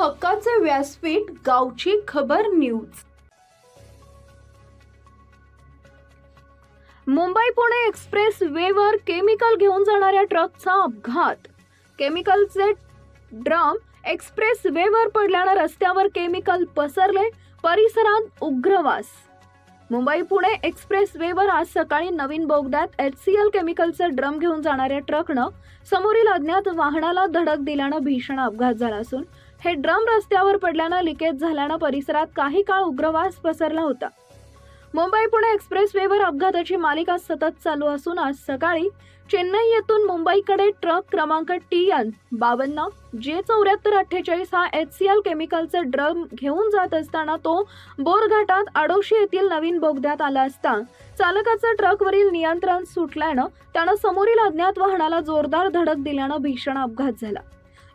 हक्काचे व्यासपीठ गावची खबर न्यूज. मुंबई पुणे एक्सप्रेस वेवर केमिकल घेऊन जाणाऱ्या ट्रकचा अपघात. केमिकलचे ड्रम एक्सप्रेस वेवर पडल्यानं रस्त्यावर केमिकल पसरले परिसरात उग्रवास. मुंबई पुणे एक्सप्रेस वेवर आज सकाळी नवीन बोगद्यात एच सी एल केमिकलचे ड्रम घेऊन जाणाऱ्या ट्रकनं समोरील अज्ञात वाहनाला धडक दिल्यानं भीषण अपघात झाला असून हे ड्रम रस्त्यावर पडल्यानं लिकेज झाल्यानं परिसरात काही काळ उग्रवास पसरला होता. मुंबई पुणे एक्सप्रेसवेवर अपघाताची मालिका सतत चालू असून आज सकाळी चेन्नई येथून मुंबईकडे ट्रक क्रमांक टी एन बावन्न जे चौऱ्याहत्तर अठ्ठेचाळीस हा एच सी एल केमिकलचा ड्रम घेऊन जात असताना तो बोरघाटात आडोशी येथील नवीन बोगद्यात आला असता. चालकाचं ट्रकवरील नियंत्रण सुटल्यानं त्यानं समोरील अज्ञात वाहनाला जोरदार धडक दिल्यानं भीषण अपघात झाला.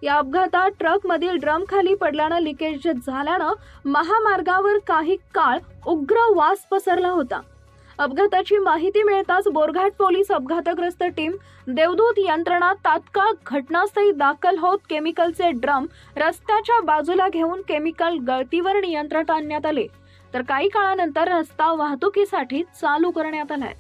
या अपघातात ट्रकमधील ड्रम खाली पडल्यानं लिकेज झाल्यानं महामार्गावर काही काळ उग्र वास पसरला होता. अपघाताची माहिती मिळताच बोरघाट पोलीस अपघातग्रस्त टीम देवदूत यंत्रणा तात्काळ घटनास्थळी दाखल होत केमिकलचे ड्रम रस्त्याच्या बाजूला घेऊन केमिकल गळतीवर नियंत्रण आणण्यात आले. तर काही काळानंतर रस्ता वाहतुकीसाठी चालू करण्यात आलाय.